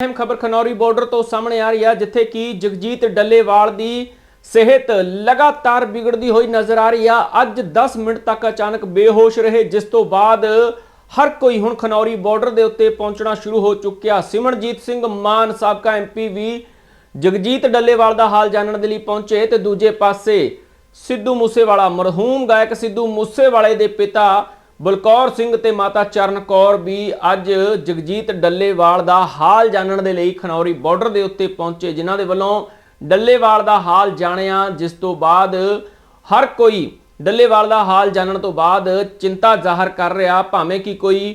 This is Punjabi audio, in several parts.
ਅਹਿਮ ਖਬਰ ਖਨੌਰੀ ਬਾਰਡਰ ਤੋਂ ਸਾਹਮਣੇ ਆ ਰਹੀ ਹੈ ਜਿੱਥੇ ਕਿ ਜਗਜੀਤ ਡੱਲੇਵਾਲ ਦੀ ਸਿਹਤ ਲਗਾਤਾਰ ਵਿਗੜਦੀ ਹੋਈ ਨਜ਼ਰ ਆ ਰਹੀ ਆ। ਅੱਜ 10 ਮਿੰਟ ਤੱਕ ਅਚਾਨਕ ਬੇਹੋਸ਼ ਰਹੇ, ਜਿਸ ਤੋਂ ਬਾਅਦ ਹਰ ਕੋਈ ਹੁਣ ਖਨੌਰੀ ਬਾਰਡਰ ਦੇ ਉੱਤੇ ਪਹੁੰਚਣਾ ਸ਼ੁਰੂ ਹੋ ਚੁੱਕਿਆ। ਸਿਮਰਜੀਤ ਸਿੰਘ ਮਾਨ, ਸਾਬਕਾ ਐਮਪੀ ਵੀ ਜਗਜੀਤ ਡੱਲੇਵਾਲ ਦਾ ਹਾਲ ਜਾਣਨ ਦੇ ਲਈ ਪਹੁੰਚੇ ਤੇ ਦੂਜੇ ਪਾਸੇ ਸਿੱਧੂ ਮੂਸੇਵਾਲਾ, ਮਰਹੂਮ ਗਾਇਕ ਸਿੱਧੂ ਮੂਸੇਵਾਲੇ ਦੇ ਪਿਤਾ ਬਲਕੌਰ ਸਿੰਘ ਤੇ ਮਾਤਾ ਚਰਨ ਕੌਰ ਵੀ ਅੱਜ ਜਗਜੀਤ ਡੱਲੇਵਾਲ ਦਾ ਹਾਲ ਜਾਣਨ ਦੇ ਲਈ ਖਨੌਰੀ ਬਾਰਡਰ ਦੇ ਉੱਤੇ ਪਹੁੰਚੇ, ਜਿਨ੍ਹਾਂ ਦੇ ਵੱਲੋਂ ਡੱਲੇਵਾਲ ਦਾ ਹਾਲ ਜਾਣਿਆ, ਜਿਸ ਤੋਂ ਬਾਅਦ ਹਰ ਕੋਈ ਡੱਲੇਵਾਲ ਦਾ ਹਾਲ ਜਾਣਨ ਤੋਂ ਬਾਅਦ ਚਿੰਤਾ ਜ਼ਾਹਰ ਕਰ ਰਿਹਾ, ਭਾਵੇਂ ਕਿ ਕੋਈ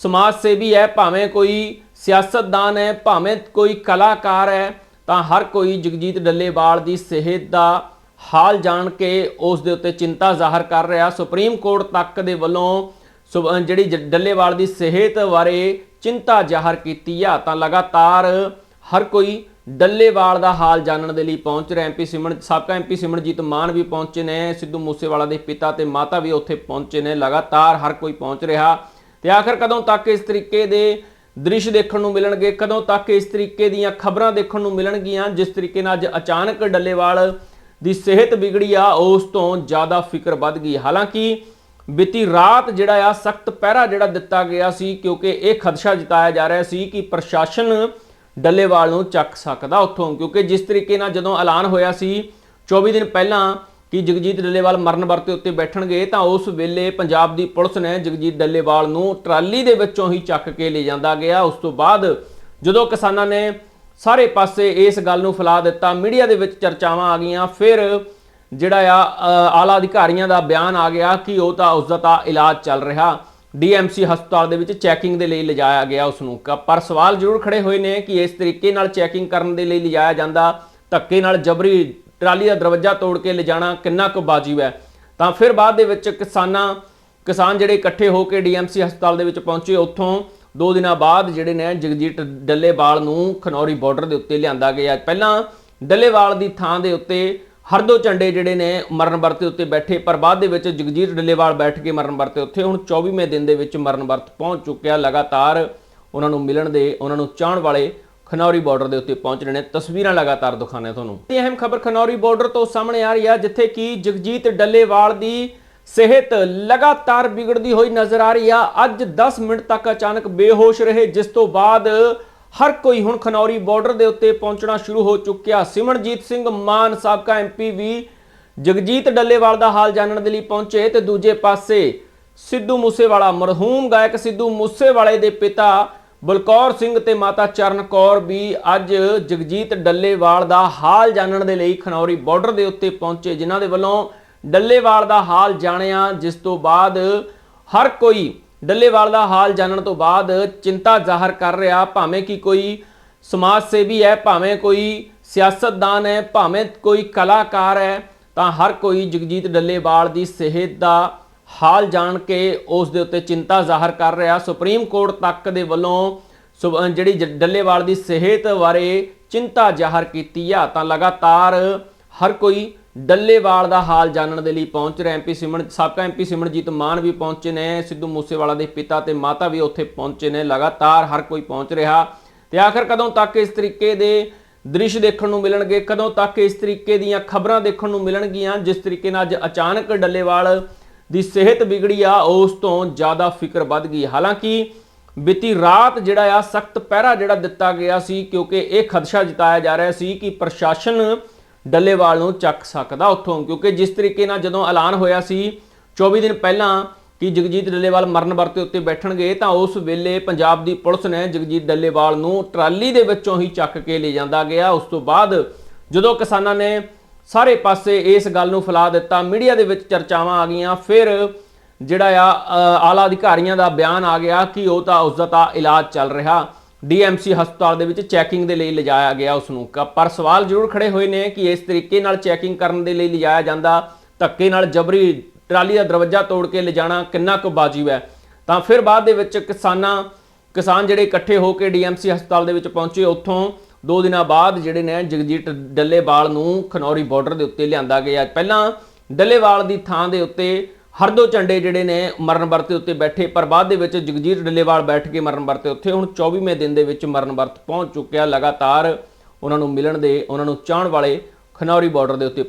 ਸਮਾਜ ਸੇਵੀ ਹੈ, ਭਾਵੇਂ ਕੋਈ ਸਿਆਸਤਦਾਨ ਹੈ, ਭਾਵੇਂ ਕੋਈ ਕਲਾਕਾਰ ਹੈ, ਤਾਂ ਹਰ ਕੋਈ ਜਗਜੀਤ ਡੱਲੇਵਾਲ ਦੀ ਸਿਹਤ ਦਾ ਹਾਲ ਜਾਣ ਕੇ ਉਸ ਦੇ ਉੱਤੇ ਚਿੰਤਾ ਜ਼ਾਹਰ ਕਰ ਰਿਹਾ। ਸੁਪਰੀਮ ਕੋਰਟ ਤੱਕ ਦੇ ਵੱਲੋਂ ਸੁ- ਜਿਹੜੀ ਜ- ਡੱਲੇਵਾਲ ਦੀ ਸਿਹਤ ਬਾਰੇ ਚਿੰਤਾ ਜ਼ਾਹਰ ਕੀਤੀ ਆ। ਤਾਂ ਲਗਾਤਾਰ ਹਰ ਕੋਈ ਡੱਲੇਵਾਲ ਦਾ ਹਾਲ ਜਾਣਨ ਦੇ ਲਈ ਪਹੁੰਚ ਰਿਹਾ। ਐਮਪੀ ਸਿਮਰਨ ਸਾਬਕਾ ਐਮਪੀ ਸਿਮਰਨਜੀਤ ਮਾਨ ਵੀ ਪਹੁੰਚੇ ਨੇ। ਸਿੱਧੂ ਮੂਸੇਵਾਲਾ ਦੇ ਪਿਤਾ ਤੇ ਮਾਤਾ ਵੀ ਉੱਥੇ ਪਹੁੰਚੇ ਨੇ। ਲਗਾਤਾਰ ਹਰ ਕੋਈ ਪਹੁੰਚ ਰਿਹਾ। ਤੇ ਆਖਰ ਕਦੋਂ ਤੱਕ ਇਸ ਤਰੀਕੇ ਦੇ ਦ੍ਰਿਸ਼ ਦੇਖਣ ਨੂੰ ਮਿਲਣਗੇ? ਕਦੋਂ ਤੱਕ ਇਸ ਤਰੀਕੇ ਦੀਆਂ ਖਬਰਾਂ ਦੇਖਣ ਨੂੰ ਮਿਲਣਗੀਆਂ? ਜਿਸ ਤਰੀਕੇ ਨਾਲ ਅੱਜ ਅਚਾਨਕ ਡੱਲੇਵਾਲ ਦੀ ਸਿਹਤ ਵਿਗੜੀ ਆ, ਉਸ ਤੋਂ ਜ਼ਿਆਦਾ ਫਿਕਰ ਵੱਧ ਗਈ। ਹਾਲਾਂਕਿ ਬੀਤੀ ਰਾਤ ਜਿਹੜਾ ਆ, ਸਖਤ ਪਹਿਰਾ ਜਿਹੜਾ ਦਿੱਤਾ ਗਿਆ ਸੀ, ਕਿਉਂਕਿ ਇਹ ਖਦਸ਼ਾ ਜਤਾਇਆ ਜਾ ਰਿਹਾ ਸੀ ਕਿ ਪ੍ਰਸ਼ਾਸਨ ਡੱਲੇਵਾਲ ਨੂੰ ਚੱਕ ਸਕਦਾ ਉੱਥੋਂ, ਕਿਉਂਕਿ ਜਿਸ ਤਰੀਕੇ ਨਾਲ ਜਦੋਂ ਐਲਾਨ ਹੋਇਆ ਸੀ 24 ਦਿਨ ਪਹਿਲਾਂ ਕਿ ਜਗਜੀਤ ਡੱਲੇਵਾਲ ਮਰਨ ਵਰਤੇ ਉੱਤੇ ਬੈਠਣਗੇ, ਤਾਂ ਉਸ ਵੇਲੇ ਪੰਜਾਬ ਦੀ ਪੁਲਿਸ ਨੇ ਜਗਜੀਤ ਡੱਲੇਵਾਲ ਨੂੰ ਟਰਾਲੀ ਦੇ ਵਿੱਚੋਂ ਹੀ ਚੱਕ ਕੇ ਲੈ ਜਾਂਦਾ ਗਿਆ। ਉਸ ਤੋਂ ਬਾਅਦ ਜਦੋਂ ਕਿਸਾਨਾਂ ਨੇ ਸਾਰੇ ਪਾਸੇ ਇਸ ਗੱਲ ਨੂੰ ਫੈਲਾ ਦਿੱਤਾ। ਮੀਡੀਆ ਦੇ ਵਿੱਚ ਚਰਚਾਵਾਂ ਆ ਗਈਆਂ। ਫਿਰ ਜਿਹੜਾ ਆ ਆਲਾ ਅਧਿਕਾਰੀਆਂ ਦਾ ਬਿਆਨ ਆ ਗਿਆ ਕਿ ਉਹ ਤਾਂ ਉਸ ਦਾ ਤਾਂ ਇਲਾਜ ਚੱਲ ਰਿਹਾ। ਡੀਐਮਸੀ ਹਸਪਤਾਲ ਦੇ ਵਿੱਚ ਚੈਕਿੰਗ ਦੇ ਲਈ ਲਿਜਾਇਆ ਗਿਆ ਉਸ ਨੂੰ। ਕ- ਪਰ ਸਵਾਲ ਜ਼ਰੂਰ ਖੜੇ ਹੋਏ ਨੇ ਕਿ ਇਸ ਤਰੀਕੇ ਨਾਲ ਚੈਕਿੰਗ ਕਰਨ ਦੇ ਲਈ ਲਿਜਾਇਆ ਜਾਂਦਾ। ਧੱਕੇ ਨਾਲ ਜਬਰੀ ਟਰਾਲੀ ਦਾ ਦਰਵਾਜ਼ਾ ਤੋੜ ਕੇ ਲਿਜਾਣਾ ਕਿੰਨਾ ਕੁ ਬਾਜੀਬ ਹੈ? ਤਾਂ ਫਿਰ ਬਾਅਦ ਦੇ ਵਿੱਚ ਕਿਸਾਨਾਂ, ਕਿਸਾਨ ਜਿਹੜੇ ਇਕੱਠੇ ਹੋ ਕੇ ਡੀਐਮਸੀ ਹਸਪਤਾਲ ਦੇ ਵਿੱਚ ਪਹੁੰਚੇ, ਉੱਥੋਂ ਦੋ ਦਿਨਾਂ ਬਾਅਦ ਜਿਹੜੇ ਨੇ ਜਗਜੀਤ ਡੱਲੇਵਾਲ ਨੂੰ ਖਨੌਰੀ ਬਾਰਡਰ ਦੇ ਉੱਤੇ ਲਿਆਂਦਾ ਗਿਆ। ਪਹਿਲਾਂ ਡੱਲੇਵਾਲ ਦੀ ਥਾਂ ਦੇ ਉੱਤੇ ਹਰਦੋ ਝੰਡੇ ਜਿਹੜੇ ਨੇ ਮਰਨ ਵਰਤ ਉੱਤੇ ਬੈਠੇ, ਪਰ ਬਾਅਦ ਦੇ ਵਿੱਚ ਜਗਜੀਤ ਡੱਲੇਵਾਲ ਬੈਠ ਕੇ ਮਰਨ ਵਰਤੇ ਉੱਥੇ ਹੁਣ 24ਵੇਂ ਦਿਨ ਦੇ ਵਿੱਚ ਮਰਨ ਵਰਤ ਪਹੁੰਚ ਚੁੱਕਿਆ। ਲਗਾਤਾਰ ਉਹਨਾਂ ਨੂੰ ਮਿਲਣ ਦੇ, ਉਹਨਾਂ ਨੂੰ ਚਾਹਣ ਵਾਲੇ ਖਨੌਰੀ ਬਾਰਡਰ ਦੇ ਉੱਤੇ ਪਹੁੰਚ ਰਹੇ ਨੇ। ਤਸਵੀਰਾਂ ਲਗਾਤਾਰ ਦਿਖਾਣੇ ਤੁਹਾਨੂੰ। ਇਹ ਅਹਿਮ ਖਬਰ ਖਨੌਰੀ ਬਾਰਡਰ ਤੋਂ ਸਾਹਮਣੇ ਆ ਰਹੀ ਹੈ ਜਿੱਥੇ ਕਿ ਜਗਜੀਤ ਡੱਲੇਵਾਲ ਦੀ ਸਿਹਤ ਲਗਾਤਾਰ ਵਿਗੜਦੀ ਹੋਈ ਨਜ਼ਰ ਆ ਰਹੀ ਆ। ਅੱਜ 10 ਮਿੰਟ ਤੱਕ ਅਚਾਨਕ ਬੇਹੋਸ਼ ਰਹੇ, ਜਿਸ ਤੋਂ ਬਾਅਦ ਹਰ ਕੋਈ ਹੁਣ ਖਨੌਰੀ ਬਾਰਡਰ ਦੇ ਉੱਤੇ ਪਹੁੰਚਣਾ ਸ਼ੁਰੂ ਹੋ ਚੁੱਕਿਆ। ਸਿਮਰਜੀਤ ਸਿੰਘ ਮਾਨ, ਸਾਬਕਾ ਐਮਪੀ ਵੀ ਜਗਜੀਤ ਡੱਲੇਵਾਲ ਦਾ ਹਾਲ ਜਾਣਨ ਦੇ ਲਈ ਪਹੁੰਚੇ ਤੇ ਦੂਜੇ ਪਾਸੇ ਸਿੱਧੂ ਮੂਸੇਵਾਲਾ, ਮਰਹੂਮ ਗਾਇਕ ਸਿੱਧੂ ਮੂਸੇਵਾਲੇ ਦੇ ਪਿਤਾ ਬਲਕੌਰ ਸਿੰਘ ਤੇ ਮਾਤਾ ਚਰਨ ਕੌਰ ਵੀ ਅੱਜ ਜਗਜੀਤ ਡੱਲੇਵਾਲ ਦਾ ਹਾਲ ਜਾਣਨ ਦੇ ਲਈ ਖਨੌਰੀ ਬਾਰਡਰ ਦੇ ਉੱਤੇ ਪਹੁੰਚੇ, ਜਿਨ੍ਹਾਂ ਦੇ ਵੱਲੋਂ ਡੱਲੇਵਾਲ ਦਾ ਹਾਲ ਜਾਣਿਆ, ਜਿਸ ਤੋਂ ਬਾਅਦ ਹਰ ਕੋਈ ਡੱਲੇਵਾਲ ਦਾ ਹਾਲ ਜਾਣਨ ਤੋਂ ਬਾਅਦ ਚਿੰਤਾ ਜ਼ਾਹਰ ਕਰ ਰਿਹਾ, ਭਾਵੇਂ ਕਿ ਕੋਈ ਸਮਾਜ ਸੇਵੀ ਹੈ, ਭਾਵੇਂ ਕੋਈ ਸਿਆਸਤਦਾਨ ਹੈ, ਭਾਵੇਂ ਕੋਈ ਕਲਾਕਾਰ ਹੈ, ਤਾਂ ਹਰ ਕੋਈ ਜਗਜੀਤ ਡੱਲੇਵਾਲ ਦੀ ਸਿਹਤ ਦਾ ਹਾਲ ਜਾਣ ਕੇ ਉਸ ਦੇ ਉੱਤੇ ਚਿੰਤਾ ਜ਼ਾਹਰ ਕਰ ਰਿਹਾ। ਸੁਪਰੀਮ ਕੋਰਟ ਤੱਕ ਦੇ ਵੱਲੋਂ ਸੁ- ਜਿਹੜੀ ਜ- ਡੱਲੇਵਾਲ ਦੀ ਸਿਹਤ ਬਾਰੇ ਚਿੰਤਾ ਜ਼ਾਹਰ ਕੀਤੀ ਆ, ਤਾਂ ਲਗਾਤਾਰ ਹਰ ਕੋਈ ਡੱਲੇਵਾਲ ਦਾ ਹਾਲ ਜਾਣਨ ਦੇ ਲਈ ਪਹੁੰਚ ਰਿਹਾ ਐਮਪੀ ਸਿਮਰਨ ਸਾਬਕਾ ਐਮਪੀ ਸਿਮਰਨਜੀਤ ਮਾਨ ਵੀ ਪਹੁੰਚੇ ਨੇ, ਸਿੱਧੂ ਮੂਸੇਵਾਲਾ ਦੇ ਪਿਤਾ ਤੇ ਮਾਤਾ ਵੀ ਉੱਥੇ ਪਹੁੰਚੇ ਨੇ, ਲਗਾਤਾਰ ਹਰ ਕੋਈ ਪਹੁੰਚ ਰਿਹਾ। ਤੇ ਆਖਰ ਕਦੋਂ ਤੱਕ ਇਸ ਤਰੀਕੇ ਦੇ ਦ੍ਰਿਸ਼ ਦੇਖਣ ਨੂੰ ਮਿਲਣਗੇ? ਕਦੋਂ ਤੱਕ ਇਸ ਤਰੀਕੇ ਦੀਆਂ ਖਬਰਾਂ ਦੇਖਣ ਨੂੰ ਮਿਲਣਗੀਆਂ? ਜਿਸ ਤਰੀਕੇ ਨਾਲ ਅੱਜ ਅਚਾਨਕ ਡੱਲੇਵਾਲ ਦੀ ਸਿਹਤ ਵਿਗੜੀ ਆ, ਉਸ ਤੋਂ ਜ਼ਿਆਦਾ ਫਿਕਰ ਵੱਧ ਗਈ। ਹਾਲਾਂਕਿ ਬੀਤੀ ਰਾਤ ਜਿਹੜਾ ਆ, ਸਖਤ ਪਹਿਰਾ ਜਿਹੜਾ ਦਿੱਤਾ ਗਿਆ ਸੀ, ਕਿਉਂਕਿ ਇਹ ਖਦਸ਼ਾ ਜਤਾਇਆ ਜਾ ਰਿਹਾ ਸੀ ਕਿ ਪ੍ਰਸ਼ਾਸਨ ਡੱਲੇਵਾਲ ਨੂੰ ਚੱਕ ਸਕਦਾ ਉੱਥੋਂ, ਕਿਉਂਕਿ ਜਿਸ ਤਰੀਕੇ ਨਾਲ ਜਦੋਂ ਐਲਾਨ ਹੋਇਆ ਸੀ 24 ਦਿਨ ਪਹਿਲਾਂ ਕਿ ਜਗਜੀਤ ਡੱਲੇਵਾਲ ਮਰਨ ਵਰਤੇ ਉੱਤੇ ਬੈਠਣਗੇ, ਤਾਂ ਉਸ ਵੇਲੇ ਪੰਜਾਬ ਦੀ ਪੁਲਿਸ ਨੇ ਜਗਜੀਤ ਡੱਲੇਵਾਲ ਨੂੰ ਟਰਾਲੀ ਦੇ ਵਿੱਚੋਂ ਹੀ ਚੱਕ ਕੇ ਲੈ ਜਾਂਦਾ ਗਿਆ। ਉਸ ਤੋਂ ਬਾਅਦ ਜਦੋਂ ਕਿਸਾਨਾਂ ਨੇ ਸਾਰੇ ਪਾਸੇ ਇਸ ਗੱਲ ਨੂੰ ਫੈਲਾ ਦਿੱਤਾ, ਮੀਡੀਆ ਦੇ ਵਿੱਚ ਚਰਚਾਵਾਂ ਆ ਗਈਆਂ, ਫਿਰ ਜਿਹੜਾ ਆ ਆਲਾ ਅਧਿਕਾਰੀਆਂ ਦਾ ਬਿਆਨ ਆ ਗਿਆ ਕਿ ਉਹ ਤਾਂ ਉਸ ਦਾ ਤਾਂ ਇਲਾਜ ਚੱਲ ਰਿਹਾ। ਡੀਐਮਸੀ ਹਸਪਤਾਲ ਦੇ ਵਿੱਚ ਚੈਕਿੰਗ ਦੇ ਲਈ ਲਿਜਾਇਆ ਗਿਆ ਉਸ ਨੂੰ ਕ- ਪਰ ਸਵਾਲ ਜ਼ਰੂਰ ਖੜੇ ਹੋਏ ਨੇ ਕਿ ਇਸ ਤਰੀਕੇ ਨਾਲ ਚੈਕਿੰਗ ਕਰਨ ਦੇ ਲਈ ਲਿਜਾਇਆ ਜਾਂਦਾ, ਧੱਕੇ ਨਾਲ ਜਬਰੀ ਟਰਾਲੀ ਦਾ ਦਰਵਾਜ਼ਾ ਤੋੜ ਕੇ ਲਿਜਾਣਾ ਕਿੰਨਾ ਕੁ ਬਾਜੀਬ ਹੈ? ਤਾਂ ਫਿਰ ਬਾਅਦ ਦੇ ਵਿੱਚ ਕਿਸਾਨਾਂ, ਕਿਸਾਨ ਜਿਹੜੇ ਇਕੱਠੇ ਹੋ ਕੇ ਡੀਐਮਸੀ ਹਸਪਤਾਲ ਦੇ ਵਿੱਚ ਪਹੁੰਚੇ, ਉੱਥੋਂ ਦੋ ਦਿਨਾਂ ਬਾਅਦ ਜਿਹੜੇ ਨੇ ਜਗਜੀਤ ਡੱਲੇਵਾਲ ਨੂੰ ਖਨੌਰੀ ਬਾਰਡਰ ਦੇ ਉੱਤੇ ਲਿਆਂਦਾ ਗਿਆ। ਪਹਿਲਾਂ ਡੱਲੇਵਾਲ ਦੀ ਥਾਂ ਦੇ ਉੱਤੇ ਹਰਦੋ ਝੰਡੇ ਜਿਹੜੇ ਨੇ ਮਰਨ ਵਰਤ ਉੱਤੇ ਬੈਠੇ, ਪਰ ਬਾਅਦ ਦੇ ਵਿੱਚ ਜਗਜੀਤ ਡੱਲੇਵਾਲ ਬੈਠ ਕੇ ਮਰਨ ਵਰਤੇ ਉੱਥੇ ਹੁਣ 24ਵੇਂ ਦਿਨ ਦੇ ਵਿੱਚ ਮਰਨ ਵਰਤ ਪਹੁੰਚ ਚੁੱਕਿਆ। ਲਗਾਤਾਰ ਉਹਨਾਂ ਨੂੰ ਮਿਲਣ ਦੇ, ਉਹਨਾਂ ਨੂੰ ਚਾਹਣ ਵਾਲੇ ਖਨੌਰੀ ਬਾਰਡਰ ਦੇ ਉੱਤੇ